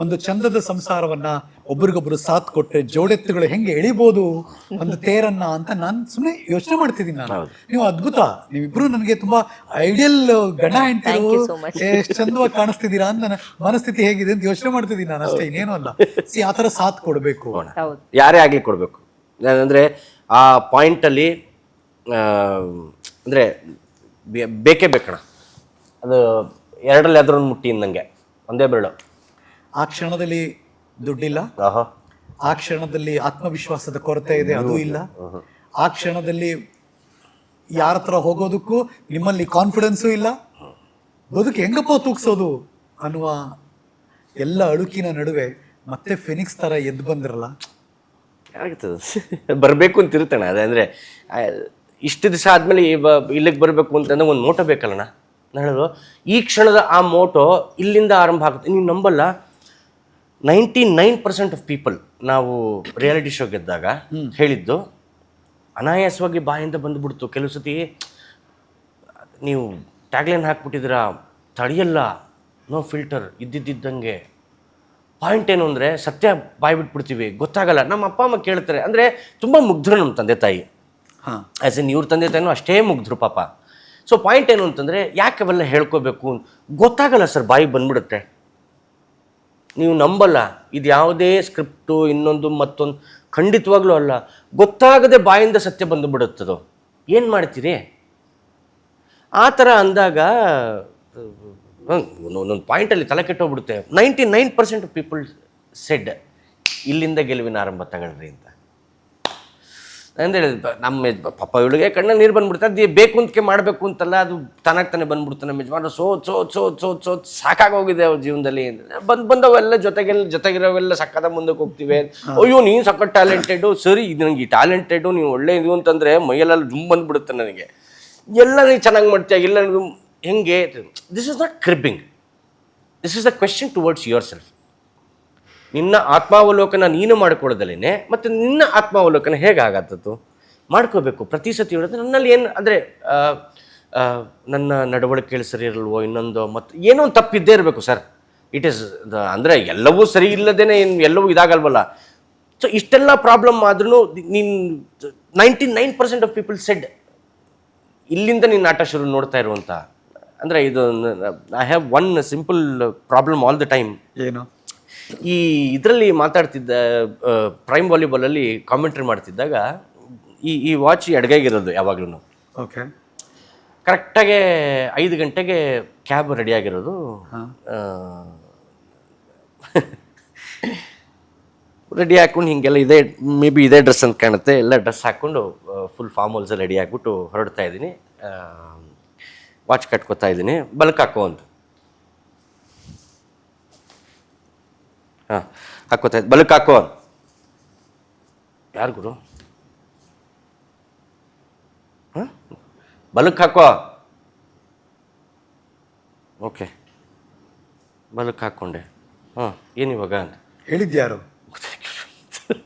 ಒಂದು ಚಂದದ ಸಂಸಾರವನ್ನ ಒಬ್ರಿಗೊಬ್ರು ಸಾಥ್ ಕೊಟ್ಟರೆ ಜೋಡೆತ್ತುಗಳು ಹೆಂಗೆ ಎಳಿಬೋದು? ಒಂದು ತೇರನ್ನ ಅಂತ ನಾನು ಸುಮ್ಮನೆ ಯೋಚನೆ ಮಾಡ್ತಿದ್ದೀನಿ ನಾನು. ನೀವು ಅದ್ಭುತ. ನೀವಿಬ್ರು ನನಗೆ ತುಂಬಾ ಐಡಿಯಲ್ ಗಣ ಹೆಂಡತಿರು. ಎಷ್ಟು ಚಂದವಾಗಿ ಕಾಣಿಸ್ತಿದ್ದೀರಾ ಅಂತ ನನ್ನ ಮನಸ್ಥಿತಿ ಹೇಗಿದೆ ಅಂತ ಯೋಚನೆ ಮಾಡ್ತಿದ್ದೀನಿ ನಾನು ಅಷ್ಟೇ ಇನ್ನೇನು ಅಲ್ಲ. ಸಿ ಆ ಥರ ಸಾಥ್ ಕೊಡಬೇಕು. ಹೌದು. ಯಾರೇ ಆಗ್ಲಿ ಕೊಡಬೇಕು. ಅಂದ್ರೆ ಆ ಪಾಯಿಂಟಲ್ಲಿ ಅಂದರೆ ಬೇಕೇ ಬೇಕಣ ಅದು ಎರಡರಲ್ಲಿ ಅದರೊಂದು ಮುಟ್ಟಿ ನಂಗೆ ಒಂದೇ ಬೆರಳು. ಆ ಕ್ಷಣದಲ್ಲಿ ದುಡ್ಡಿಲ್ಲ. ಆ ಕ್ಷಣದಲ್ಲಿ ಆತ್ಮವಿಶ್ವಾಸದ ಕೊರತೆ ಇದೆ ಅದು ಇಲ್ಲ. ಆ ಕ್ಷಣದಲ್ಲಿ ಯಾರ ಹತ್ರ ಹೋಗೋದಕ್ಕೂ ನಿಮ್ಮಲ್ಲಿ ಕಾನ್ಫಿಡೆನ್ಸು ಇಲ್ಲ. ಬದುಕು ಹೆಂಗಪ್ಪ ತೂಗ್ಸೋದು ಅನ್ನುವ ಎಲ್ಲ ಅಳುಕಿನ ನಡುವೆ ಮತ್ತೆ ಫಿನಿಕ್ಸ್ ತರ ಎದ್ದು ಬಂದಿರಲ್ಲ. ಯಾರಾಗ್ತದೆ? ಬರಬೇಕು ಅಂತ ಇರುತ್ತಣ್ಣ ಅದೇ ಅಂದರೆ ಇಷ್ಟು ದಿವಸ ಆದಮೇಲೆ ಇಲ್ಲಿಗೆ ಬರಬೇಕು ಅಂತಂದ್ರೆ ಒಂದು ಮೋಟೋ ಬೇಕಲ್ಲಣ್ಣ? ನಾನು ಹೇಳೋದು ಈ ಕ್ಷಣದ ಆ ಮೋಟೋ ಇಲ್ಲಿಂದ ಆರಂಭ ಆಗುತ್ತೆ. ನೀವು ನಂಬಲ್ಲ? Ninety nine percent of people ನಾವು ರಿಯಾಲಿಟಿ ಶೋ ಗೆದ್ದಾಗ ಹೇಳಿದ್ದು ಅನಾಯಾಸವಾಗಿ ಬಾಯಿಂದ ಬಂದುಬಿಡ್ತು. ಕೆಲವು ಸತಿ ನೀವು ಟ್ಯಾಗ್ಲೈನ್ ಹಾಕ್ಬಿಟ್ಟಿದ್ರ ತಡೆಯಲ್ಲ ನೋ ಫಿಲ್ಟರ್ ಇದ್ದಿದ್ದಂಗೆ. ಪಾಯಿಂಟ್ ಏನು ಅಂದರೆ ಸತ್ಯ ಬಾಯಿ ಬಿಟ್ಬಿಡ್ತೀವಿ. ಗೊತ್ತಾಗಲ್ಲ. ನಮ್ಮ ಅಪ್ಪ ಅಮ್ಮ ಕೇಳ್ತಾರೆ. ಅಂದರೆ ತುಂಬ ಮುಗ್ಧರು ನಮ್ಮ ತಂದೆ ತಾಯಿ. ಹಾಂ. ಆ್ಯಸ್ ಇನ್ ಇವ್ರ ತಂದೆ ತಾಯಿನೂ ಅಷ್ಟೇ ಮುಗ್ಧರು ಪಾಪ. ಸೊ ಪಾಯಿಂಟ್ ಏನು ಅಂತಂದರೆ ಯಾಕೆ ಅವೆಲ್ಲ ಹೇಳ್ಕೋಬೇಕು? ಗೊತ್ತಾಗಲ್ಲ ಸರ್ ಬಾಯಿಗೆ ಬಂದ್ಬಿಡುತ್ತೆ. ನೀವು ನಂಬಲ್ಲ. ಇದು ಯಾವುದೇ ಸ್ಕ್ರಿಪ್ಟು, ಇನ್ನೊಂದು ಮತ್ತೊಂದು ಖಂಡಿತವಾಗ್ಲೂ ಅಲ್ಲ. ಗೊತ್ತಾಗದೆ ಬಾಯಿಂದ ಸತ್ಯ ಬಂದು ಬಿಡುತ್ತದು? ಏನು ಮಾಡ್ತೀರಿ? ಆ ಥರ ಅಂದಾಗ ಒಂದೊಂದು ಪಾಯಿಂಟಲ್ಲಿ ತಲೆ ಕೆಟ್ಟೋಗ್ಬಿಡುತ್ತೆ. Ninety nine percent people said ಇಲ್ಲಿಂದ ಗೆಲುವಿನ ಆರಂಭ ತಗೊಳ್ರಿ ಅಂತ. ಅಂದರೆ ನಮ್ಮ ಪಪ್ಪ ಪಾಪ ಇವಳಿಗೆ ಕಣ್ಣ ನೀರು ಬಂದ್ಬಿಡುತ್ತೆ. ಅದು ಬೇಕು ಅಂತಕ್ಕೆ ಮಾಡಬೇಕು ಅಂತಲ್ಲ ಅದು ತನಗೆ ತಾನೇ ಬಂದ್ಬಿಡ್ತು ನಮ್ಮ ಯಜಮಾನ so so so so so ಸಾಕಾಗೋಗಿದೆ ಅವ್ರ ಜೀವನದಲ್ಲಿ. ಬಂದು ಬಂದವೆಲ್ಲ ಜೊತೆಗೆಲ್ಲ ಜೊತೆಗಿರೋವೆಲ್ಲ ಸಕ್ಕದ ಮುಂದಕ್ಕೆ ಹೋಗ್ತೀವಿ. ಅಯ್ಯೋ ನೀನು ಸಕ್ಕ ಟ್ಯಾಲೆಂಟೆಡು ಸರಿ ಇದು ನನಗೆ ಈ ಟ್ಯಾಲೆಂಟೆಡು ನೀವು ಒಳ್ಳೆ ಇದು ಅಂತಂದರೆ ಮೈಯಲ್ಲೆಲ್ಲ ಜುಮ್ ಬಂದ್ಬಿಡುತ್ತೆ ನನಗೆ. ಎಲ್ಲ ನೀನು ಚೆನ್ನಾಗಿ ಮಾಡ್ತೀಯ ಎಲ್ಲ ಹೆಂಗೆ? This is not cribbing this is the question towards yourself ನಿನ್ನ ಆತ್ಮಾವಲೋಕನ ನೀನು ಮಾಡ್ಕೊಳ್ಳೋದಲ್ಲೇ ಮತ್ತು ನಿನ್ನ ಆತ್ಮಾವಲೋಕನ ಹೇಗಾಗತ್ತದ್ದು ಮಾಡ್ಕೋಬೇಕು. ಪ್ರತಿ ಸತಿ ಹೇಳಿದ್ರೆ ನನ್ನಲ್ಲಿ ಏನು ಅಂದರೆ ನನ್ನ ನಡವಳಿಕೆ ಸರಿ ಇರಲ್ವೋ, ಇನ್ನೊಂದು ಮತ್ತು ಏನೋ ಒಂದು ತಪ್ಪಿದ್ದೇ ಇರಬೇಕು ಸರ್. ಇಟ್ ಈಸ್ ಅಂದರೆ ಎಲ್ಲವೂ ಸರಿ ಇಲ್ಲದೇ ಏನು, ಎಲ್ಲವೂ ಇದಾಗಲ್ವಲ್ಲ. ಸೊ ಇಷ್ಟೆಲ್ಲ ಪ್ರಾಬ್ಲಮ್ ಆದ್ರೂ ನೀನು ninety nine percent of people said ಇಲ್ಲಿಂದ ನೀನು ಆಟ ಶುರು ನೋಡ್ತಾ ಇರುವಂಥ ಅಂದರೆ ಇದು I have one simple problem all the time ಏನು? ಈ ಇದರಲ್ಲಿ ಮಾತಾಡ್ತಿದ್ದ ಪ್ರೈಮ್ ವಾಲಿಬಾಲಲ್ಲಿ ಕಾಮೆಂಟ್ರಿ ಮಾಡ್ತಿದ್ದಾಗ ಈ ಈ ವಾಚ್ ಎಡಗೈಗಿರೋದು ಯಾವಾಗ್ಲೂ ಓಕೆ ಕರೆಕ್ಟಾಗೆ ಐದು ಗಂಟೆಗೆ ಕ್ಯಾಬ್ ರೆಡಿಯಾಗಿರೋದು ರೆಡಿ ಹಾಕೊಂಡು ಹಿಂಗೆಲ್ಲ ಇದೇ ಮೇ ಬಿ ಇದೇ ಡ್ರೆಸ್ ಅಂತ ಕಾಣುತ್ತೆ. ಎಲ್ಲ ಡ್ರೆಸ್ ಹಾಕ್ಕೊಂಡು ಫುಲ್ ಫಾರ್ಮ್ ಹೋಲ್ಸ್ ರೆಡಿ ಆಗಿಬಿಟ್ಟು ಹೊರಡ್ತಾ ಇದ್ದೀನಿ. ವಾಚ್ ಕಟ್ಕೋತಾ ಇದ್ದೀನಿ. ಬಲ್ಕ್ ಹಾಕೋ ಅಂತ. ಹಾಂ ಹಾಕೋತಾ ಬಲಕ್ಕೆ ಬಲ್ಕ್ ಹಾಕೋ. ಯಾರು ಗುರು? ಹಾಂ? ಬಲಕ್ ಹಾಕೋ. ಓಕೆ. ಬಲಕ್ಕೆ ಹಾಕ್ಕೊಂಡೆ. ಹಾಂ ಏನು ಇವಾಗ? ಅಂತ ಹೇಳಿದ್ಯಾರು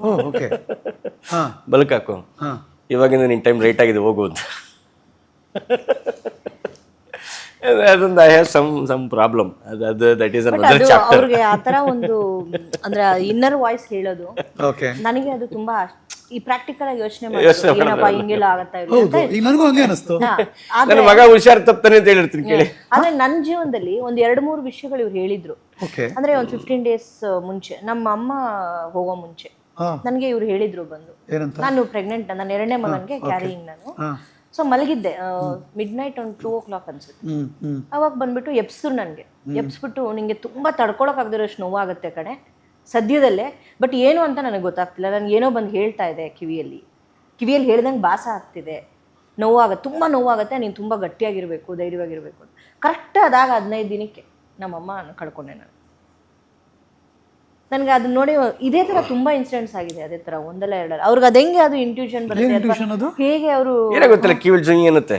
ಓ ಓಕೆ. ಹಾ. ಬಲಕ್ ಹಾಕೋ. ಹಾಂ. ಇವಾಗಿಂದ ನಿನ್ನ ಟೈಮ್ ಲೇಟ್ ಆಗಿದೆ ಹೋಗು ಅಂತ. ಅದೊಂದು I have some some problem ಅದು ಅದು ದಟ್ ಈಸ್ ಅನದರ್ ಅದು ಚಾಪ್ಟರ್ ಅವ್ರಿಗೆ ಆತರ ಒಂದು ಅಂದ್ರೆ ಇನ್ನರ್ ವಾಯ್ಸ್ ಹೇಳೋದು. ಓಕೆ ನನಗೆ ಅದು ತುಂಬಾ ಈ ಪ್ರಾಕ್ಟಿಕಲ್ ಆಗಿ ಯೋಚನೆ ಮಾಡೋದು ಏನಪ್ಪ ಹಿಂಗೆಲ್ಲ ಆಗತ್ತಾ ಇರೋದು ಅಂತ ಹೌದು ಈಗ ನನಗೂ ಹಂಗೆ ಅನಿಸ್ತು. ನನ್ನ ಮಗ ಹುಷಾರ್ ತಪ್ತಾನೆ ಅಂತ ಹೇಳಿರ್ತೀನಿ ಕೇಳಿ. ಆದ್ರೆ ನನ್ನ ಜೀವನದಲ್ಲಿ ಒಂದ್ ಎರಡ್ ಮೂರು ವಿಷಯಗಳು ಇವ್ರು ಹೇಳಿದ್ರು. ಓಕೆ ಅಂದ್ರೆ ಒಂದ್ ಫಿಫ್ಟೀನ್ ಡೇಸ್ ಮುಂಚೆ ನಮ್ಮ ಅಮ್ಮ ಹೋಗೋ ಮುಂಚೆ. ಹಾ. ನನ್ಗೆ ಇವ್ರು ಹೇಳಿದ್ರು ಬಂದು. ಏನಂತ? ನಾನು ಪ್ರೆಗ್ನೆಂಟ್ ನನ್ನ ಎರಡನೇ ಮಗನಿಗೆ ಕ್ಯಾರಿಯಿಂಗ್ ನಾನು. ಸೊ ಮಲಗಿದ್ದೆ. ಮಿಡ್ ನೈಟ್ ಒಂದು ಟೂ ಓ ಕ್ಲಾಕ್ ಅನ್ಸುತ್ತೆ. ಅವಾಗ ಬಂದ್ಬಿಟ್ಟು ಎಪ್ಸ್ರು ನನಗೆ ಎಪ್ಸ್ಬಿಟ್ಟು ನಿಮಗೆ ತುಂಬಾ ತಡ್ಕೊಳಕ್ ಆಗದಿರೋಷ್ಟು ನೋವಾಗುತ್ತೆ ಕಣೆ. ಸದ್ಯದಲ್ಲೇ ಬಟ್ ಏನು ಅಂತ ನನಗೆ ಗೊತ್ತಾಗ್ತಿಲ್ಲ. ನನಗೆ ಏನೋ ಬಂದು ಹೇಳ್ತಾ ಇದೆ ಕಿವಿಯಲ್ಲಿ. ಕಿವಿಯಲ್ಲಿ ಹೇಳ್ದಂಗೆ ಭಾಸ ಆಗ್ತಿದೆ. ನೋವಾಗುತ್ತೆ ತುಂಬ ನೋವಾಗುತ್ತೆ ನೀನು ತುಂಬ ಗಟ್ಟಿಯಾಗಿರಬೇಕು ಧೈರ್ಯವಾಗಿರಬೇಕು ಕರೆಕ್ಟ್ ಅದಾಗ ಹದಿನೈದು ದಿನಕ್ಕೆ ನಮ್ಮಮ್ಮ ಕಳ್ಕೊಂಡೆ ನಾನು. ನನಗೆ ಅದು ನೋಡಿ ಇದೇ ತರ ತುಂಬಾ ಇನ್ಸಿಡೆಂಟ್ಸ್ ಆಗಿದೆ ಅದೇ ತರ ಒಂದಲ್ಲ ಎರಡಲ್ಲ. ಅವ್ರಿಗೆ ಅದು ಹೆಂಗೆ ಅದು ಇಂಟ್ಯೂಷನ್ ಬರುತ್ತೆ intuition ಅದು? ಹೇಗೆ ಅವರು ಏನೋ ಗೊತ್ತಿಲ್ಲ ಕಿವಿಲ್ ಜುಂಗಿ ಅನ್ನತ್ತೆ.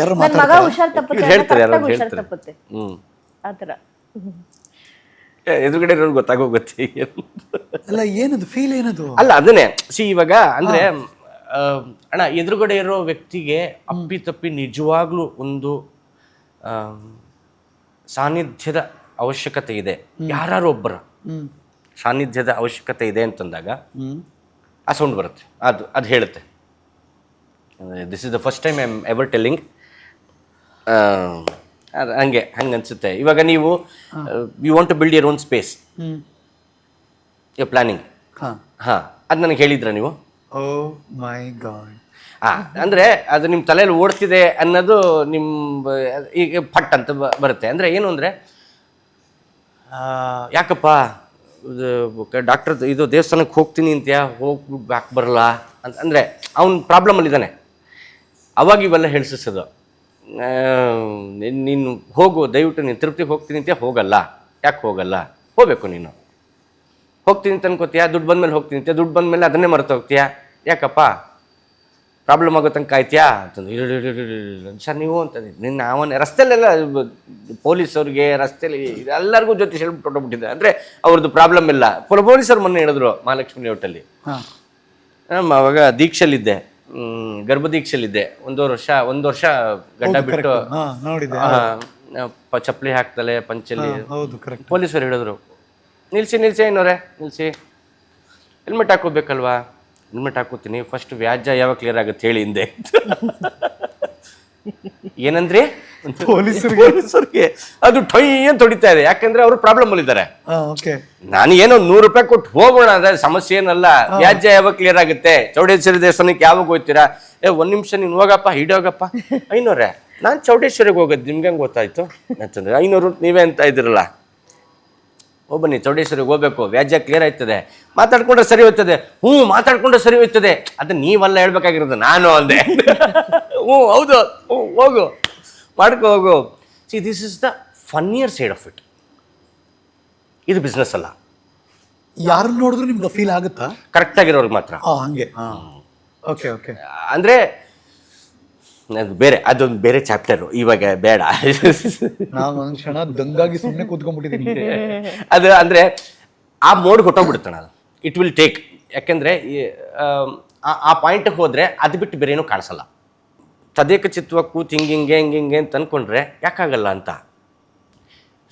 ಯಾರು ನನ್ನ ಮಗ ಹುಷಾರ್ ತಪ್ಪುತ್ತೆ ಇವ್ರು ಹೇಳ್ತಾರೆ, ಯಾರೋ ಹುಷಾರ್ ಹೇಳ್ತಾರೆ. ತಪ್ಪುತ್ತೆ. ಹ್ಞೂ ಆ ಥರ ಎದುರುಗಡೆ ಇರೋರು ಗೊತ್ತಾಗೋಗುತ್ತೆ ಅಲ್ಲ ಏನದು? ಫೀಲ್ ಏನದು? ಅಲ್ಲ ಅದನ್ನೇ. ಸಿ ಇವಾಗ ಅಂದ್ರೆ ಆ, ಅಣ್ಣ ಎದುರುಗಡೆ ಇರೋ ವ್ಯಕ್ತಿಗೆ ಅಪ್ಪಿ ತಪ್ಪಿ ನಿಜವಾಗ್ಲೂ ಒಂದು ಸಾನ್ನಿಧ್ಯದ ಅವಶ್ಯಕತೆ ಇದೆ. ಯಾರು ಒಬ್ಬರ ಸಾನ್ನಿಧ್ಯದ ಅವಶ್ಯಕತೆ ಇದೆ ಅಂತಂದಾಗ ಆ ಸೌಂಡ್ ಬರುತ್ತೆ. ಅದು ಅದು ಹೇಳುತ್ತೆ. This is the first time I am ever telling ಅದು ಹಂಗೆ ಹಂಗೆ ಅನಿಸುತ್ತೆ. ಇವಾಗ ನೀವು you want to build your own space you planning ಹಾ. ಹಾಂ ಅದು ನನಗೆ ಹೇಳಿದ್ರ ನೀವು? ಓ ಮೈ ಗಾಡ್ ಹಾಂ ಅಂದರೆ ಅದು ನಿಮ್ಮ ತಲೆಯಲ್ಲಿ ಓಡ್ತಿದೆ ಅನ್ನೋದು ನಿಮ್ಮ ಈಗ ಪಟ್ ಅಂತ ಬರುತ್ತೆ. ಅಂದರೆ ಏನು ಅಂದರೆ ಯಾಕಪ್ಪ? ಡಾಕ್ಟರ್ ಇದು ದೇವಸ್ಥಾನಕ್ಕೆ ಹೋಗ್ತೀನಿ ಅಂತ್ಯಾ? ಹೋಗ್ಬಿಟ್ಟು ಬ್ಯಾಕ್ ಬರಲ್ಲ ಅಂತ ಅಂದರೆ ಅವ್ನ ಪ್ರಾಬ್ಲಮಲ್ಲಿದ್ದಾನೆ ಅವಾಗ ಇವೆಲ್ಲ ಹೇಳಿಸೋದು. ನೀನು ಹೋಗು, ದಯವಿಟ್ಟು ನೀನು ತೃಪ್ತಿ ಹೋಗ್ತೀನಿ ಅಂತ್ಯಾ? ಹೋಗಲ್ಲ. ಯಾಕೆ ಹೋಗಲ್ಲ? ಹೋಗಬೇಕು ನೀನು. ಹೋಗ್ತೀನಿ ಅಂತ ಅನ್ಕೋತೀಯಾ? ದುಡ್ಡು ಬಂದ್ಮೇಲೆ ಹೋಗ್ತೀನಿ ಅಂತ್ಯಾ? ದುಡ್ಡು ಬಂದ್ಮೇಲೆ ಅದನ್ನೇ ಮರೆತು ಹೋಗ್ತೀಯಾ ಯಾಕಪ್ಪ? ಪ್ರಾಬ್ಲಮ್ ಆಗೋ ತನಕ ಆಯ್ತಾ ಅಂತಂದು ಸರ್ ನೀವು ಅಂತ ನಿನ್ನ ಅವನ ರಸ್ತೆಲೆಲ್ಲ ಪೊಲೀಸವ್ರಿಗೆ ರಸ್ತೆಲಿ ಎಲ್ಲರಿಗೂ ಜೊತೆ ಹೇಳ್ಬಿಟ್ಟು ಹೊಟ್ಟೋಗ್ಬಿಟ್ಟಿದ್ದೆ ಅಂದರೆ ಅವ್ರದ್ದು ಪ್ರಾಬ್ಲಮ್ ಇಲ್ಲ. ಪೊಲೀಸರು ಮೊನ್ನೆ ಹೇಳಿದ್ರು ಮಹಾಲಕ್ಷ್ಮಿ ಲೇಔಟಲ್ಲಿ ಹಾ. ನಮ್ಮ ಅವಾಗ ದೀಕ್ಷೆಲಿದ್ದೆ ಗರ್ಭ ದೀಕ್ಷೆಲಿದ್ದೆ ಒಂದೂವರೆ ವರ್ಷ ಒಂದು ವರ್ಷ ಗಡ್ಡ ಬಿಟ್ಟು ಚಪ್ಪಲಿ ಹಾಕ್ತಲೆ ಪಂಚಲಿ. ಪೊಲೀಸರು ಹೇಳಿದ್ರು. ನಿಲ್ಸಿ ನಿಲ್ಸಿ ಏನೋರೆ ನಿಲ್ಸಿ. ಹೆಲ್ಮೆಟ್ ಹಾಕೋಬೇಕಲ್ವಾ? ಹೆಲ್ಮೆಟ್ ಹಾಕೋತೀನಿ ಫಸ್ಟ್ ವ್ಯಾಜ್ಯ ಯಾವಾಗ ಕ್ಲಿಯರ್ ಆಗುತ್ತೆ ಹೇಳಿ ಹಿಂದೆ. ಏನಂದ್ರಿ? ಪೊಲೀಸರಿಗೆ. ಪೊಲೀಸರಿಗೆ. ಅದು ಟೊಯ್ ಅಂತ ಹೊಡಿತಾ ಇದೆ ಯಾಕಂದ್ರೆ ಅವರು ಪ್ರಾಬ್ಲಮ್ ಅಲ್ಲಿ ಇದ್ದಾರೆ. ಓಕೆ ನಾನು ಏನೋ ನೂರು ರೂಪಾಯಿ ಕೊಟ್ಟು ಹೋಗೋಣ ಅಂದ್ರೆ ಸಮಸ್ಯೆ ಏನಲ್ಲ ವ್ಯಾಜ್ಯ ಯಾವಾಗ ಕ್ಲಿಯರ್ ಆಗುತ್ತೆ? ಚೌಡೇಶ್ವರಿ ದೇವಸ್ಥಾನಕ್ಕೆ ಯಾವಾಗ ಹೋಗ್ತೀರಾ? ಏ ಒಂದ್ ನಿಮಿಷ ನೀನು ಹೋಗಪ್ಪ ಹಿಡಿಯೋಗಪ್ಪ ಐನೂರೇ. ನಾನು ಚೌಡೇಶ್ವರಿಗೆ ಹೋಗೋದು ನಿಮ್ಗೆ ಹೆಂಗೆ ಗೊತ್ತಾಯ್ತು? ಅಂತಂದ್ರೆ ಐನೂರು ನೀವೇ ಅಂತ ಇದ್ರಲ್ಲ ಓ ಬನ್ನಿ ಚೌಡೇಶ್ವರಿಗೆ ಹೋಗ್ಬೇಕು. ವ್ಯಾಜ್ಯ ಕ್ಲಿಯರ್ ಆಯ್ತದೆ. ಮಾತಾಡ್ಕೊಂಡ್ರೆ ಸರಿ ಹೋಗ್ತದೆ. ಹ್ಞೂ ಮಾತಾಡ್ಕೊಂಡ್ರೆ ಸರಿ ಹೋಗ್ತದೆ. ಅದು ನೀವೆಲ್ಲ ಹೇಳ್ಬೇಕಾಗಿರೋದು ನಾನು ಅಂದೆ. ಹ್ಞೂ ಹೌದು. ಹ್ಞೂ ಹೋಗು. ಮಾಡ್ಕೊ ಹೋಗು. See this is the funnier side of it ಇದು ಬಿಸ್ನೆಸ್ ಅಲ್ಲ. ಯಾರು ನೋಡಿದ್ರು ನಿಮ್ಗೆ ಫೀಲ್ ಆಗುತ್ತಾ? ಕರೆಕ್ಟ್ ಆಗಿರೋರ್ಗೆ ಮಾತ್ರ. ಹಂಗೆ. ಹಾ ಓಕೆ ಓಕೆ ಅಂದರೆ ಅದು ಬೇರೆ ಅದೊಂದು ಬೇರೆ ಚಾಪ್ಟರು ಇವಾಗ ಬೇಡ. ನಾನು ಒಂದು ಕ್ಷಣ ದಂಗಾಗಿ ಸುಮ್ಮನೆ ಕೂತ್ಕೊಂಡ್ಬಿಟ್ಟಿದ್ದೀನಿ. ಅದು ಅಂದರೆ ಆ ಮೋಡ್ ಹೊಟ್ಟೋಗ್ಬಿಡುತ್ತಣ ಅದು. ಇಟ್ ವಿಲ್ ಟೇಕ್ ಯಾಕೆಂದರೆ ಆ ಪಾಯಿಂಟಿಗೆ ಹೋದರೆ ಅದು ಬಿಟ್ಟು ಬೇರೆ ಏನೂ ಕಾಣಿಸಲ್ಲ. ತದೇಕ ಚಿತ್ವ ಕೂತ್ ಹಿಂಗೆ ಹಿಂಗೆ ಹಿಂಗೆ ಹಿಂಗೆ ಅಂತ ಅಂದ್ಕೊಂಡ್ರೆ ಯಾಕಾಗಲ್ಲ ಅಂತ?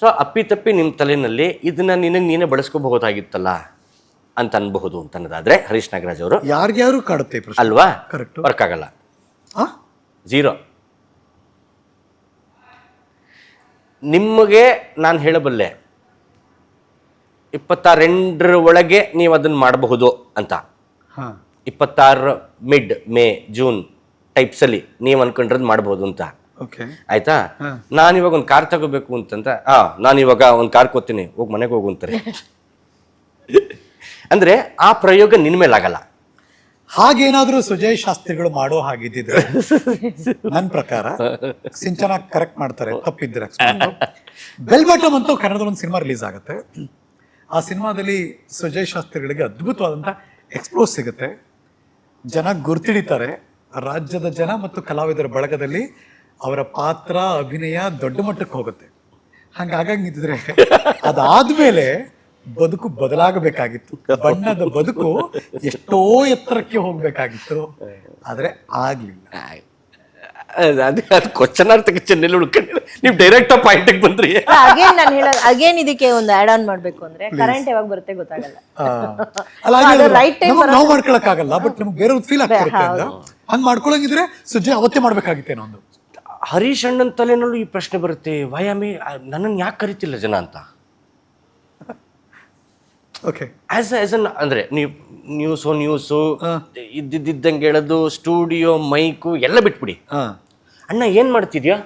ಸೊ ಅಪ್ಪಿ ತಪ್ಪಿ ನಿಮ್ಮ ತಲೆಯಲ್ಲಿ ಇದನ್ನ ನಿನಗೆ ನೀನೇ ಬಳಸ್ಕೋಬಹುದಾಗಿತ್ತಲ್ಲ ಅಂತ ಅನ್ಬಹುದು ಅಂತ ಅನ್ನೋದಾದ್ರೆ ಹರೀಶ್ ನಾಗರಾಜ್ ಅವರು. ಯಾರ್ಗ್ಯಾರು ಕಾಡುತ್ತೆ ಅಲ್ವಾ? ಕರೆಕ್ಟ್ ವರ್ಕ್ ಆಗಲ್ಲ. ಝೀರೋ ನಿಮಗೆ ನಾನು ಹೇಳಬಲ್ಲೆ. ಇಪ್ಪತ್ತಾರೆಂಡರ ಒಳಗೆ ನೀವು ಅದನ್ನು ಮಾಡಬಹುದು ಅಂತ. ಹಾಂ. ಇಪ್ಪತ್ತಾರು ಮಿಡ್ ಮೇ ಜೂನ್ ಟೈಪ್ಸಲ್ಲಿ ನೀವು ಅನ್ಕೊಂಡ್ರದ್ದು ಮಾಡ್ಬೋದು ಅಂತ. ಓಕೆ ಆಯ್ತಾ? ನಾನಿವಾಗ ನಾನು ಇವಾಗ ಒಂದು ಕಾರ್ ತಗೋಬೇಕು ಅಂತಂತ. ಆ ನಾನು ಇವಾಗ ಒಂದು ಕಾರ್ ಕೊತ್ತೀನಿ ಹೋಗಿ ಮನೆಗೆ ಹೋಗು ಅಂತಾರೆ. ಅಂದ್ರೆ ಆ ಪ್ರಯೋಗ ನಿನ್ನ ಮೇಲೆ ಆಗಲ್ಲ ಹಾಗೇನಾದ್ರೂ ಸುಜಯ್ ಶಾಸ್ತ್ರಿಗಳು ಮಾಡೋ ಹಾಗಿದ್ದಿದ್ರೆ ನನ್ನ ಪ್ರಕಾರ ಸಿಂಚನ ಕರೆಕ್ಟ್ ಮಾಡ್ತಾರೆ ತಪ್ಪಿದ್ರೆ. ಬೆಲ್ ಬಾಟಮ್ ಅಂತೂ ಕನ್ನಡದಲ್ಲಿ ಒಂದು ಸಿನಿಮಾ ರಿಲೀಸ್ ಆಗುತ್ತೆ. ಆ ಸಿನಿಮಾದಲ್ಲಿ ಸುಜಯ್ ಶಾಸ್ತ್ರಿಗಳಿಗೆ ಅದ್ಭುತವಾದಂಥ ಎಕ್ಸ್ಪ್ಲೋಸ್ ಸಿಗುತ್ತೆ. ಜನ ಗುರ್ತಿಡಿತಾರೆ. ರಾಜ್ಯದ ಜನ ಮತ್ತು ಕಲಾವಿದರ ಬಳಗದಲ್ಲಿ ಅವರ ಪಾತ್ರ ಅಭಿನಯ ದೊಡ್ಡ ಮಟ್ಟಕ್ಕೆ ಹೋಗುತ್ತೆ. ಹಂಗಾಗಿ ನಿಂತಿದ್ರೆ ಅದಾದ್ಮೇಲೆ ಬದುಕು ಬದಲಾಗಬೇಕಾಗಿತ್ತು. ಬಣ್ಣದ ಬದುಕು ಎಷ್ಟೋ ಎತ್ತರಕ್ಕೆ ಹೋಗ್ಬೇಕಾಗಿತ್ತು. ಆದ್ರೆ ಆಗಲಿಲ್ಲ. ಅದು ಅದು ಕ್ವಶನ್ ಅರ್ಥಕ್ಕೆ ಚೆನ್ನೆಲ್ಲ ಉಳ್ಕೊಂಡಿಲ್ಲ ನೀವು ಡೈರೆಕ್ಟ್ ಪಾಯಿಂಟಿಗೆ ಬಂದ್ರಿ. ಅಗೇನ್ ನಾನು ಹೇಳೋದು ಅಗೇನ್ ಇದಕ್ಕೆ ಒಂದು ಆಡ್ ಆನ್ ಮಾಡ್ಬೇಕು ಅಂದ್ರೆ ಕರೆಂಟ್ ಯಾವಾಗ ಬರುತ್ತೆ ಗೊತ್ತಾಗಲ್ಲ. ಆ, ಅಲ್ಲ ಅದು right time ನಾವು ಮಾಡ್ಕೊಳಕ್ ಆಗಲ್ಲ ಬಟ್ ನಮ್ಗೆ ಬೇರೆ ಫೀಲ್ ಆಗ್ತಿರುತ್ತೆ ಅಂತ ಹಂಗ್ ಮಾಡ್ಕೊಳಂಗಿದ್ರೆ ಸುಜ್ಜೆ ಅವತ್ತೇ ಮಾಡ್ಬೇಕಾಗಿತ್ತೇನೋ ಒಂದು. ಹರೀಶ್ ಅಣ್ಣನ ತಲೆನಲ್ಲೂ ಈ ಪ್ರಶ್ನೆ ಬರುತ್ತೆ ವಯಾಮಿ ನನ್ನನ್ನು ಯಾಕೆ ಕರಿತಿಲ್ಲ ಜನ ಅಂತ? ಓಕೆ ಆಸ್ ಆಸ್ ಅನ್ ಅಂದರೆ ನೀವು ನ್ಯೂಸು ನ್ಯೂಸು ಇದ್ದಿದ್ದಂಗೆ ಹೇಳೋದು ಸ್ಟುಡಿಯೋ ಮೈಕು ಎಲ್ಲ ಬಿಟ್ಬಿಡಿ. ಹಾ. ಅಣ್ಣ ಏನು ಮಾಡ್ತಿದ್ಯಾ?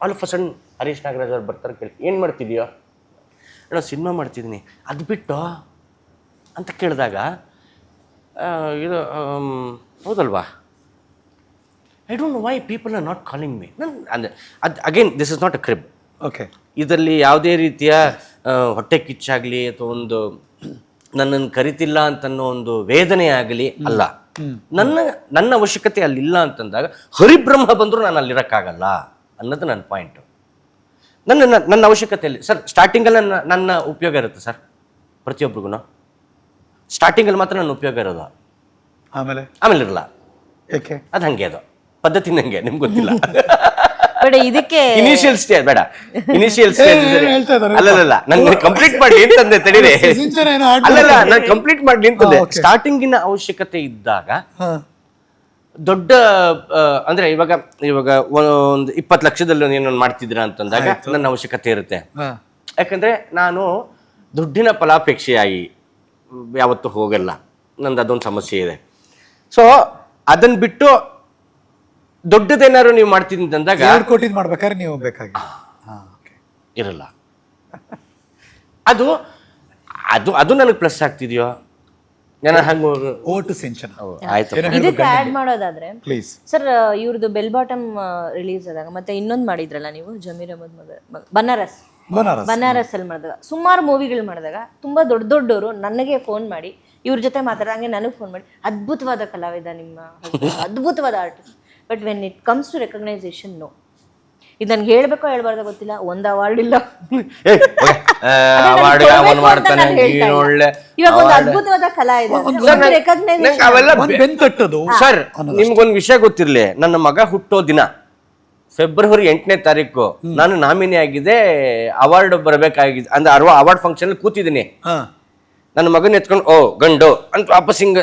All of sudden Harish Nagaraj ಅವ್ರು ಬರ್ತಾರೆ ಕೇಳಿ. ಏನು ಮಾಡ್ತಿದ್ಯಾ? ಅಣ್ಣ ಸಿನಿಮಾ ಮಾಡ್ತಿದ್ದೀನಿ. ಅದು ಬಿಟ್ಟು? ಅಂತ ಕೇಳಿದಾಗ ಇದು ಹೌದಲ್ವಾ? I don't know why people are not calling me ನನ್ ಅಂದರೆ ಅದು again this is not a crib okay ಇದರಲ್ಲಿ ಯಾವುದೇ ರೀತಿಯ ಹೊಟ್ಟೆ ಕಿಚ್ಚಾಗಲಿ ಅಥವಾ ಒಂದು ನನ್ನನ್ನು ಕರಿತಿಲ್ಲ ಅಂತನ್ನೋ ಒಂದು ವೇದನೆ ಆಗಲಿ ಅಲ್ಲ. ನನ್ನ ನನ್ನ ಅವಶ್ಯಕತೆ ಅಲ್ಲಿಲ್ಲ ಅಂತಂದಾಗ ಹರಿಬ್ರಹ್ಮ ಬಂದರೂ ನಾನು ಅಲ್ಲಿರೋಕ್ಕಾಗಲ್ಲ ಅನ್ನೋದು ನನ್ನ ಪಾಯಿಂಟು ನನ್ನ ನನ್ನ- ಅವಶ್ಯಕತೆಯಲ್ಲಿ ಸರ್ ಸ್ಟಾರ್ಟಿಂಗಲ್ಲಿ ನನ್ನ ನನ್ನ ಉಪಯೋಗ ಇರುತ್ತೆ ಸರ್ ಪ್ರತಿಯೊಬ್ಬರಿಗೂ ಸ್ಟಾರ್ಟಿಂಗಲ್ಲಿ ಮಾತ್ರ ನನ್ನ ಉಪಯೋಗ ಇರೋದು. ಆಮೇಲೆ? ಆಮೇಲೆ ಇರಲ್ಲ ಓಕೆ ಅದು ಹಂಗೆ ಅದು. ಪದ್ಧತಿ ನನಗೆ ನಿಮ್ಗೆ ಗೊತ್ತಿಲ್ಲ. ಬೇಡ ಇದಕ್ಕೆ ಇನಿಷಿಯಲ್ ಸ್ಟೇಜ್ ಬೇಡ. ಇನಿಷಿಯಲ್ ಸ್ಟೇಜ್ ಹೇಳ್ತಾ ಅಲ್ಲ ಅಲ್ಲಲ್ಲ ನಾನು ಕಂಪ್ಲೀಟ್ ಮಾಡಿ ಅಂತಂದೆ ತಡೀರಿ add ಅಲ್ಲಲ್ಲ ನಾನು ಕಂಪ್ಲೀಟ್ ಮಾಡಿ ಅಂತಂದೆ. ಸ್ಟಾರ್ಟಿಂಗಿನ ಅವಶ್ಯಕತೆ ಇದ್ದಾಗ ಹಾ. ದೊಡ್ಡ ಅಂದ್ರೆ ಇವಾಗ ಇವಾಗ ಒಂದು ಇಪ್ಪತ್ತು ಲಕ್ಷದಲ್ಲಿ ಏನೊಂದು ಮಾಡ್ತಿದ್ರ ಅಂತಂದಾಗ ನನ್ನ ಅವಶ್ಯಕತೆ ಇರುತ್ತೆ. ಹಾ. ಯಾಕಂದ್ರೆ ನಾನು ದುಡ್ಡಿನ ಫಲಾಪೇಕ್ಷೆಯಾಗಿ ಯಾವತ್ತೂ ಹೋಗಲ್ಲ. ನಂದು ಅದೊಂದು ಸಮಸ್ಯೆ ಇದೆ. ಸೊ ಅದನ್ನ ಬಿಟ್ಟು ದೊಡ್ಡದೇನಾದ್ರು ನೀವು ಮಾಡ್ತೀನಿ ಅಂತಂದಾಗ ಎರಡು ಕೋಟಿದ್ ಮಾಡ್ಬೇಕಾದ್ರೆ ನೀವು ಬೇಕಾಗಿ. ಹಾ ಓಕೆ ಇರಲ್ಲ. ಅದು ಅದು ಅದು ನನಗೆ ಪ್ಲಸ್ ಆಗ್ತಿದೆಯೋ? ನಾನು ಹಂಗೆ? ಸಿಂಚನ. ಆಯ್ತು. ಇದಕ್ಕೆ ಆಡ್ ಮಾಡೋದಾದ್ರೆ ಪ್ಲೀಸ್ ಸರ್ ಇವ್ರದ್ದು ಬೆಲ್ ಬಾಟಮ್ ರಿಲೀಸ್ ಆದಾಗ ಮತ್ತೆ ಇನ್ನೊಂದು ಮಾಡಿದ್ರಲ್ಲ ನೀವು ಜಮೀರ್ ಅಹಮದ್ ಮಗ ಬನಾರಸ್. ಬನಾರಸ್. ಅಲ್ಲಿ ಮಾಡಿದಾಗ ಸುಮಾರು ಮೂವಿಗಳು ಮಾಡಿದಾಗ ತುಂಬಾ ದೊಡ್ಡ ದೊಡ್ಡವರು ನನಗೆ ಫೋನ್ ಮಾಡಿ ಇವ್ರ ಜೊತೆ ಮಾತಾಡಂಗೆ ನನಗೆ ಫೋನ್ ಮಾಡಿ ಅದ್ಭುತವಾದ ಕಲಾವಿದ ನಿಮ್ಮ ಅದ್ಭುತವಾದ artist but when it comes to recognition no ಇದು ನನ್ಗೆ ಹೇಳ್ಬೇಕೋ ಹೇಳ್ಬಾರ್ದೋ ಗೊತ್ತಿಲ್ಲ. ಒಂದು ಅವಾರ್ಡ್ ಇಲ್ಲ. ಇವಾಗ ಒಂದು ಅದ್ಭುತವಾದ ಕಲಾ ಇದೆ. ಸರ್ ನಿಮ್ಗೊಂದು ವಿಷಯ ಗೊತ್ತಿರ್ಲಿ. ನನ್ನ ಮಗ ಹುಟ್ಟೋ ದಿನ ಫೆಬ್ರವರಿ ಎಂಟನೇ ತಾರೀಕು ನಾನು ನಾಮಿನಿ ಆಗಿದೆ ಅವಾರ್ಡ್ ಬರಬೇಕಾಗಿದೆ ಅಂದ್ರೆ ಅರ್ವ ಅವಾರ್ಡ್ ಫಂಕ್ಷನ್ ಕೂತಿದ್ದೀನಿ. ನನ್ನ ಮಗನ ಎತ್ಕೊಂಡು ಓ ಗಂಡು ಅಂತ ವಾಪಸ್ ಹಿಂಗ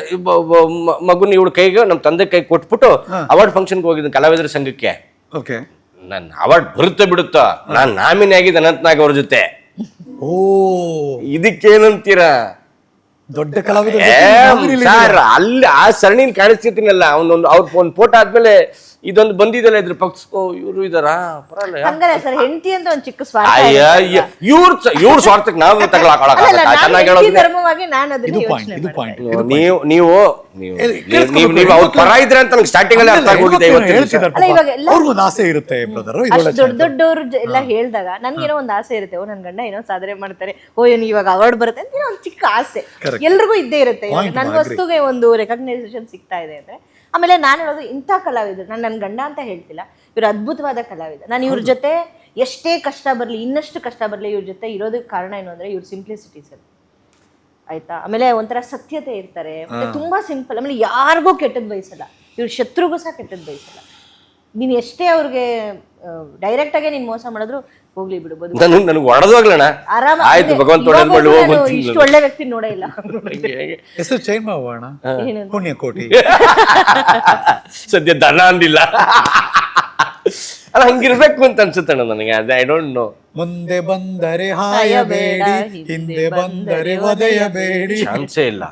ಮಗುನ ಇವಳ ಕೈಗೆ ನಮ್ಮ ತಂದೆ ಕೈ ಕೊಟ್ಬಿಟ್ಟು ಅವಾರ್ಡ್ ಫಂಕ್ಷನ್ಗೆ ಹೋಗಿದ್ದೆ ಕಲಾವಿದರ ಸಂಘಕ್ಕೆ. ಓಕೆ. ನನ್ನ ಅವಾರ್ಡ್ ಬರುತ್ತೆ ಬಿಡುತ್ತಾ. ನಾನು ನಾಮಿನಿ ಆಗಿದ್ದೆ ಅನಂತನಾಗ್ ಅವ್ರ ಜೊತೆ. ಓ. ಇದಕ್ಕೇನಂತೀರಾ? ದೊಡ್ಡ ಕಲಾವಿದ ಅಲ್ಲಿ ಆ ಸರಣಿನ ಕಾಣಿಸ್ತಿರ್ತೀನಲ್ಲ ಅವ್ನೊಂದು ಅವ್ರ ಒಂದು ಫೋಟೋ ಆದ್ಮೇಲೆ ಇದೊಂದು ಬಂದಿದಲ್ಲ ಇದ್ರ ಪಕ್ಷ ಓ ಇವರು ಇದಾರಾ? ಹಂಗಾರೆ ಸರ್ ಹೆಂಡತಿ ಅಂತ ಒಂದು ಚಿಕ್ಕ ಸ್ವಾರ್ಥ ಅಯ್ಯ ಇವ್ರ ಇವ್ರ ಸ್ವಾರ್ಥಕ್ಕೆ ನಾವು ತಗೊಳಕಾಗಲ್ಲ ನಾನು ಅದನ್ನ ಯೋಚನೆ ನೀವು ನೀವು ನೀವು ನೀವು- ಅವ್ರ ಪರ ಇದ್ರೆ ಅಂತ ನಂಗೆ ಸ್ಟಾರ್ಟಿಂಗ್ ಅಲ್ಲಿ ಅರ್ಥ ಆಗೋಗಿದೆ ಅಲ್ಲ, ಇವಾಗ ಎಲ್ಲ- ಆಸೆ ಇರುತ್ತೆ ಬ್ರದರ್ ದೊಡ್ಡ ದೊಡ್ಡವ್ರು ಜ- ಎಲ್ಲ ಹೇಳಿದಾಗ ನನ್ಗೇನೋ ಒಂದು ಆಸೆ ಇರುತ್ತೆ ಓ ನನ್ ಗಂಡ ಏನೋ ಸಾಧನೆ ಮಾಡ್ತಾರೆ ಓ ಏನು ಇವಾಗ ಅವಾರ್ಡ್ ಬರುತ್ತೆ ಅಂತ ಒಂದು ಚಿಕ್ಕ ಆಸೆ. ಎಲ್ರಿಗೂ ಇದ್ದೇ ಇರುತ್ತೆ ನನ್ನ. ವಸ್ತುಗೆ ಒಂದು ರೆಕಗ್ನೈಸೇಷನ್ ಸಿಗ್ತಾ ಇದೆ ಅಂದ್ರೆ ಆಮೇಲೆ ನಾನು ಹೇಳೋದು ಇಂಥ ಕಲಾವಿದರು. ನಾನು ನನ್ನ ಗಂಡ ಅಂತ ಹೇಳ್ತಿಲ್ಲ. ಇವರು ಅದ್ಭುತವಾದ ಕಲಾವಿದ ನಾನು ಇವ್ರ ಜೊತೆ ಎಷ್ಟೇ ಕಷ್ಟ ಬರಲಿ ಇನ್ನಷ್ಟು ಕಷ್ಟ ಬರಲಿ ಇವ್ರ ಜೊತೆ ಇರೋದಕ್ಕೆ ಕಾರಣ ಏನು ಅಂದ್ರೆ ಇವ್ರ ಸಿಂಪ್ಲಿಸಿಟಿ ಸರ್. ಆಯ್ತಾ? ಆಮೇಲೆ ಒಂಥರ ಸತ್ಯತೆ ಇರ್ತಾರೆ. ಮತ್ತೆ ತುಂಬಾ ಸಿಂಪಲ್ ಆಮೇಲೆ ಯಾರಿಗೂ ಕೆಟ್ಟದ್ದು ಬಯಸಲ್ಲ. ಇವ್ರ ಶತ್ರುಗೂ ಸಹ ಕೆಟ್ಟದ್ದು ಬಯಸಲ್ಲ. ನೀನು ಎಷ್ಟೇ ಅವ್ರಿಗೆ ಡೈರೆಕ್ಟ್ ಆಗಿ ನೀನ್ ಮೋಸ ಮಾಡಿದ್ರು ಹೋಗ್ಲಿ ಬಿಡು ಬದುಕು. ನನಗೆ ನನಗೆ ಹೊಡೆದೋಗ್ಲಣ ಆರಾಮ ಆಯ್ತು ಭಗವಂತ ನಾನು ಇಷ್ಟು ಒಳ್ಳೆ ವ್ಯಕ್ತಿ ನೋಡೇ ಇಲ್ಲ. ಹೆಸರು ಚೇಂಜ್ ಮಾಡೋಣ ಏನು? ಪುಣ್ಯಕೋಟಿ. ಸದ್ಯ ದನ ಅಂದಿಲ್ಲ. ಅಲ್ಲ ಹಂಗಿರ್ಬೇಕು ಅಂತ ಅನ್ಸುತ್ತಣ್ಣ ನನಗೆ ಅದೇ ಐ ಡೋಂಟ್ ನೋ ಮುಂದೆ ಬಂದರೆ ಹಾಯಬೇಡಿ ಹಿಂದೆ ಬಂದರೆ ಒದೆಯಬೇಡಿ. ಚಾನ್ಸೇ ಇಲ್ಲ.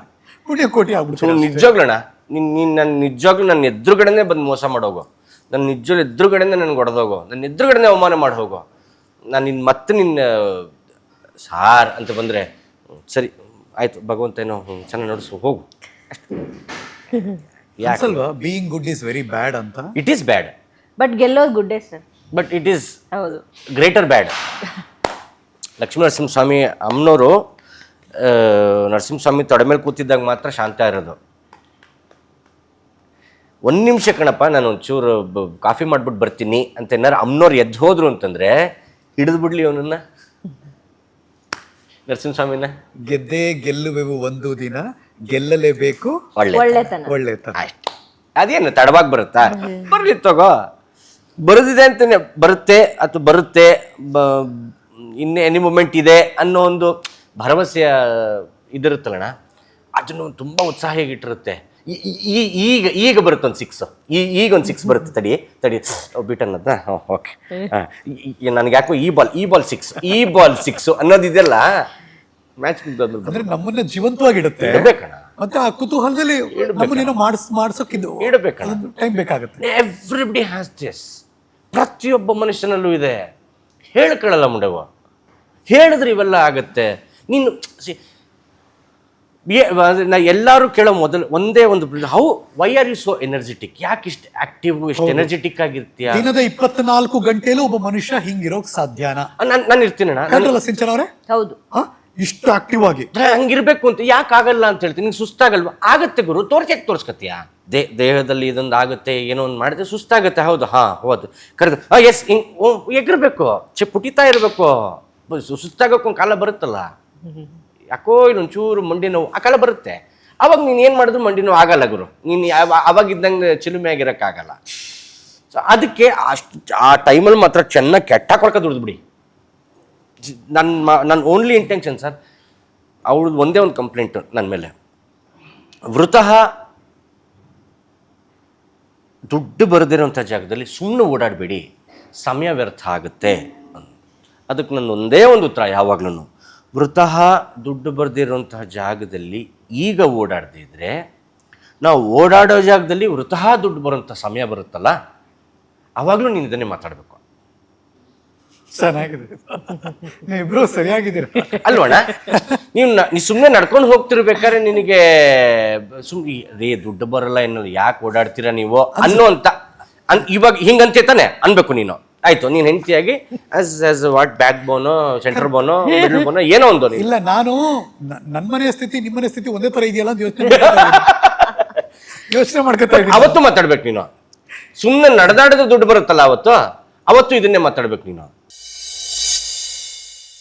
ಪುಣ್ಯಕೋಟಿ ಆಗ್ಬಿಡ್ತು. ನಿಜವಾಗ್ಲಣ್ಣ ನೀನ್ ನೀನ್ ನನ್ನ ನಿಜವಾಗ್ಲೂ ನನ್ನ ಎದುರುಗಡೆನೆ ಬಂದು ಮೋಸ ಮಾಡೋಗು. ನನ್ನ ನಿಜವಾಗ್ಲೂ ಎದುರುಗಡೆನೆ ನನ್ಗೆ ಹೊಡೆದೋಗು ನನ್ನ ಎದುರುಗಡೆನೆ ಅವಮಾನ ಮಾಡಿ ಹೋಗು ನಾನು ನಿನ್ನ ಮತ್ತೆ ನಿನ್ನ ಸಾರ್ ಅಂತ ಬಂದರೆ ಸರಿ ಆಯಿತು ಭಗವಂತ ಏನೋ ಚೆನ್ನಾಗಿ ನಡೆಸು ಹೋಗು. ಅನ್ಸಲ್ವಾ? Being good is very bad ಅಂತ? ಇಟ್ ಈಸ್ ಬ್ಯಾಡ್ ಬಟ್ ಗೆಲ್ಲೋದು ಗುಡ್ಡೇ ಸರ್ ಬಟ್ ಇಟ್ ಈಸ್ ಹೌದು. ಗ್ರೇಟರ್ ಬ್ಯಾಡ್ ಲಕ್ಷ್ಮೀ ನರಸಿಂಹಸ್ವಾಮಿ ಅಮ್ಮನವರು ನರಸಿಂಹಸ್ವಾಮಿ ತೊಡೆ ಮೇಲೆ ಕೂತಿದ್ದಾಗ ಮಾತ್ರ ಶಾಂತ ಇರೋದು. ಒಂದು ನಿಮಿಷ ಕಣಪ್ಪ ನಾನು ಒಂಚೂರು ಬ- ಕಾಫಿ ಮಾಡ್ಬಿಟ್ಟು ಬರ್ತೀನಿ ಅಂತ ಏನಾರು ಅಮ್ಮನವ್ರು ಎದ್ದು ಹೋದ್ರು ಅಂತಂದ್ರೆ ಹಿಡಿದು ಬಿಡ್ಲಿ ಅವನನ್ನ. ನರಸಿಂಹಸ್ವಾಮಿನ. ಗೆದ್ದೇ ಗೆಲ್ಲುವೆವು ಒಂದು ದಿನ ಗೆಲ್ಲಲೇಬೇಕು ಒಳ್ಳೆ ಒಳ್ಳೆತನ. ಒಳ್ಳೆತನ. ಅಷ್ಟೇ. ಅದೇನು ತಡವಾಗಿ ಬರುತ್ತಾ? ಬರ್ಲಿ ತಗೋ. ಬರುದಿದೆ ಅಂತಾನೆ ಬರುತ್ತೆ ಅಥವಾ ಬರುತ್ತೆ ಬ ಇನ್ನೇ ಎನಿ ಮೂಮೆಂಟ್ ಇದೆ ಅನ್ನೋ ಒಂದು ಭರವಸೆಯ ಇದಿರುತ್ತಲ್ಲಣ್ಣ. ಅದನ್ನು ತುಂಬ ಈ- ಈಗ ಈಗ ಬರುತ್ತೆ ಒಂದು ಸಿಕ್ಸ್ ಈ ಈಗ ಒಂದು ಸಿಕ್ಸ್ ಬರುತ್ತೆ ತಡಿ ತಡಿ. ಬಿಟ್ ಅನ್ನೋದ ಓಕೆ ನನಗೆ ಯಾಕೋ ಈ ಬಾಲ್ ಈ ಬಾಲ್ ಸಿಕ್ಸ್ ಈ ಬಾಲ್ ಸಿಕ್ಸ್ ಅನ್ನೋದಿದೆಲ್ಲ ಮ್ಯಾಚ್ ಅಂದ್ರೆ ನಮ್ಮನ್ನ ಜೀವಂತವಾಗಿಡುತ್ತೆ. ಮತ್ತೆ ಆ ಕುತೂಹಲದಲ್ಲಿ ನಮ್ಮನ್ನೇನೋ ಮಾಡಿಸ್ ಮಾಡ್ಸೋಕಿದ್ದು ಇಡಬೇಕಣ ಟೈಮ್ ಬೇಕಾಗುತ್ತೆ. ಎವ್ರಿಬಡಿ ಹ್ಯಾಸ್ ದಿಸ್ ಪ್ರತಿಯೊಬ್ಬ ಮನುಷ್ಯನಲ್ಲೂ ಇದೆ. ಹೇಳ್ಕೊಳ್ಳಲ್ಲ ಮುಂಡವ ಹೇಳಿದ್ರೆ ಇವೆಲ್ಲ ಆಗುತ್ತೆ. ನೀನು ನಾ ಎಲ್ಲರೂ ಕೇಳೋ ಮೊದಲು ಒಂದೇ ಒಂದು how why are you so energetic ಯಾಕೆ ಇಷ್ಟು ಆಕ್ಟಿವ್ ಇಷ್ಟು ಎನರ್ಜೆಟಿಕ್ ಆಗಿರ್ತೀಯ? ದಿನದ ಇಪ್ಪತ್ನಾಲ್ಕು ಗಂಟೆಲೂ ಒಬ್ಬ ಮನುಷ್ಯ ಹಿಂಗಿರೋಕ್ ಸಾಧ್ಯನಾ? ನಾನು ಇರ್ತೀನಿ ಕಂಡ್ರಲ್ಲ ಸಿಂಚನ ಅವರೇ? ಹೌದು. ಆ? ಇಷ್ಟು ಆಕ್ಟಿವ್ ಆಗಿ. ಹಂಗಿರ್ಬೇಕು ಅಂತ ಯಾಕೆ ಆಗಲ್ಲ ಅಂತ ಹೇಳ್ತೀನಿ. ನಿಂಗೆ ಸುಸ್ತಾಗಲ್ವಾ? ಆಗತ್ತೆ ಗುರು ತೋರ್ಸಕ್ಕೆ ತೋರಿಸ್ಕತ್ತೀಯ? ದೇ ದೇಹದಲ್ಲಿ ಇದೊಂದು ಆಗುತ್ತೆ ಏನೋ ಒಂದು ಮಾಡಿದ್ರೆ ಸುಸ್ತಾಗುತ್ತೆ. ಹೌದು ಹಾ ಹೌದು. ಕರೆದು ಹಾ ಎಸ್ ಹಿಂಗ್ ಓ ಚಿ ಚೆ ಪುಟಿತಾ ಇರಬೇಕು. ಸುಸ್ತಾಗಕ್ಕೊಂದು ಕಾಲ ಬರುತ್ತಲ್ಲ? ಯಾಕೋ ಇನ್ನೊಂಚೂರು ಮಂಡಿ ನೋವು ಆ ಕಾಲ ಬರುತ್ತೆ. ಅವಾಗ ನೀನು ಏನು ಮಾಡಿದ್ರು ಮಂಡಿ ನೋವು ಆಗಲ್ಲ ಗುರು. ನೀನು ಅವಾಗಿದ್ದಂಗೆ ಅವಾಗ ಇದ್ದಂಗೆ ಚಿಲುಮೆ ಆಗಿರೋಕ್ಕಾಗಲ್ಲ ಸೊ ಅದಕ್ಕೆ ಅಷ್ಟು, ಆ ಟೈಮಲ್ಲಿ ಮಾತ್ರ ಚೆನ್ನಾಗಿ ಕೆಟ್ಟ ಕೊಡ್ಕ ದುಡ್ದು ಬಿಡಿ. ನನ್ನ ನನ್ನ ಓನ್ಲಿ ಇಂಟೆನ್ಷನ್ ಸರ್ ಅವಳದ್ದು ಒಂದೇ ಒಂದು ಕಂಪ್ಲೇಂಟು ನನ್ನ ಮೇಲೆ. ವೃತಃ ದುಡ್ಡು ಬರದಿರೋಂಥ ಜಾಗದಲ್ಲಿ ಸುಮ್ಮನೆ ಓಡಾಡಬೇಡಿ. ಸಮಯ ವ್ಯರ್ಥ ಆಗುತ್ತೆ. ಅಂದ್. ಅದಕ್ಕೆ ನನ್ನ ಒಂದೇ ಒಂದು ಉತ್ತರ ಯಾವಾಗ್ಲೂ ವೃತಃ ದುಡ್ಡು ಬರೆದಿರುವಂತಹ ಜಾಗದಲ್ಲಿ ಈಗ ಓಡಾಡ್ದಿದ್ರೆ ನಾವು ಓಡಾಡೋ ಜಾಗದಲ್ಲಿ ವೃತಃ ದುಡ್ಡು ಬರುವಂಥ ಸಮಯ ಬರುತ್ತಲ್ಲ ಆವಾಗಲೂ ನೀನು ಇದನ್ನೇ ಮಾತಾಡಬೇಕು. ಚೆನ್ನಾಗಿದೆ ನೀವಿಬ್ರು ಸರಿಯಾಗಿದ್ದೀರ? ಅಲ್ವಣ ನೀವು ನ- ಸುಮ್ಮನೆ ನಡ್ಕೊಂಡು ಹೋಗ್ತಿರ್ಬೇಕಾದ್ರೆ ನಿನಗೆ ಸುಮ್ ರೇ ದುಡ್ಡು ಬರಲ್ಲ ಎನ್ನೋದು ಯಾಕೆ ಓಡಾಡ್ತೀರಾ ನೀವು ಅನ್ನೋ ಅಂತ ಅನ್ ಇವಾಗ ಹಿಂಗಂತೆ ತಾನೆ ಅನ್ಬೇಕು ನೀನು. ಆಯ್ತು ನೀನ್ ಹೆಂಡತಿಯಾಗಿ ಆಸ್ ಆಸ್ ವಾಟ್ ಬ್ಯಾಕ್ ಬೋನೋ ಸೆಂಟರ್ ಬೋನೋ ಮಿಡಲ್ ಬೋನೋ ಏನೋ ಒಂದು ನೀನು. ಇಲ್ಲ ನಾನು ನನ್ನ ನನ್ ಮನೆಯ ಸ್ಥಿತಿ ನಿಮ್ಮ ಮನೆ ಸ್ಥಿತಿ ಒಂದೇ ತರ ಇದೆಯಲ್ಲ ಅಂತ ಯೋಚನೆ ಯೋಚನೆ ಮಾಡ್ಕೊತಾ ಇದ್ದೀನಿ. ಅವತ್ತು ಮಾತಾಡ್ಬೇಕು ನೀನು. ಸುಮ್ಮನೆ ನಡೆದಾಡದ ದುಡ್ಡು ಬರುತ್ತಲ್ಲ ಅವತ್ತು? ಅವತ್ತು ಇದನ್ನೇ ಮಾತಾಡ್ಬೇಕು ನೀನು.